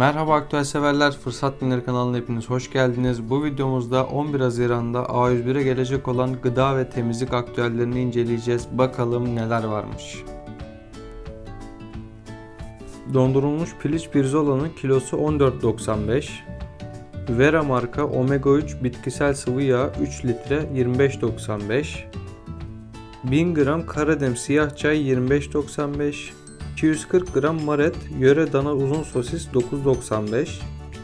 Merhaba aktüel severler, Fırsat Dinleri kanalına hepiniz hoş geldiniz. Bu videomuzda 11 Haziran'da A101'e gelecek olan gıda ve temizlik aktüellerini inceleyeceğiz. Bakalım neler varmış. Dondurulmuş piliç pirzola'nın kilosu 14.95. Vera marka omega 3 bitkisel sıvı yağ 3 litre 25.95. 1000 gram karadem siyah çay 25.95. 240 gram maret yöre dana uzun sosis 9.95.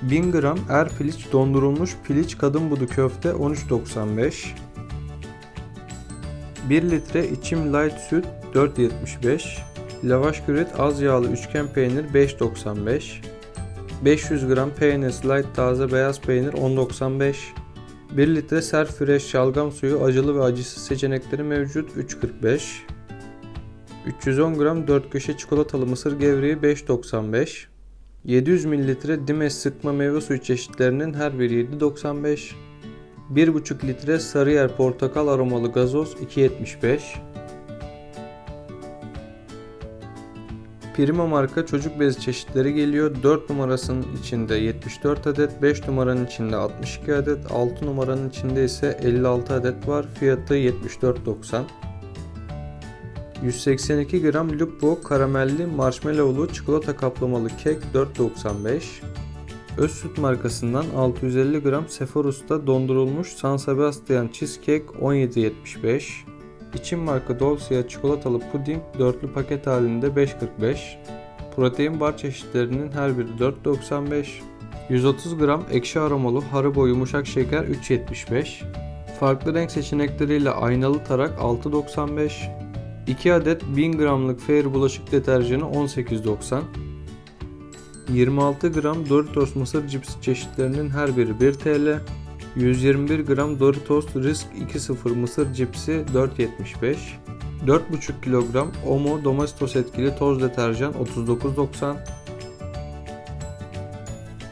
1000 gram er piliç dondurulmuş piliç kadın budu köfte 13.95. 1 litre içim light süt 4.75. Lavaş küret az yağlı üçgen peynir 5.95. 500 gram peynir light taze beyaz peynir 10.95. 1 litre serf fresh şalgam suyu acılı ve acısız seçenekleri mevcut 3.45. 310 gram 4 köşe çikolatalı mısır gevreği 5.95. 700 mililitre Dimes sıkma meyve suyu çeşitlerinin her biri 7.95. 1,5 litre Sarıyer portakal aromalı gazoz 2.75. Prima marka çocuk bezi çeşitleri geliyor. 4 numarasının içinde 74 adet, 5 numaranın içinde 62 adet, 6 numaranın içinde ise 56 adet var. Fiyatı 74.90. 182 gram Lupo karamelli marshmallowlu çikolata kaplamalı kek 4.95. Öz süt markasından 650 gram Sephorus'ta dondurulmuş San Sebastian cheesecake 17.75. İçin marka Dolcia çikolatalı puding dörtlü paket halinde 5.45. Protein bar çeşitlerinin her biri 4.95. 130 gram ekşi aromalı Haribo yumuşak şeker 3.75. Farklı renk seçenekleriyle aynalı tarak 6.95. 2 adet 1000 gramlık Fair bulaşık deterjanı 18.90. 26 gram Doritos mısır cipsi çeşitlerinin her biri 1 TL. 121 gram Doritos Risk 2.0 mısır cipsi 4.75. 4,5 kilogram Omo Domestos etkili toz deterjan 39.90.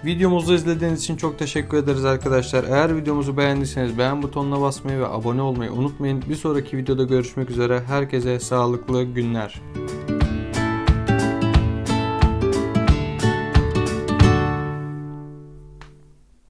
Videomuzu izlediğiniz için çok teşekkür ederiz arkadaşlar. Eğer videomuzu beğendiyseniz beğen butonuna basmayı ve abone olmayı unutmayın. Bir sonraki videoda görüşmek üzere. Herkese sağlıklı günler.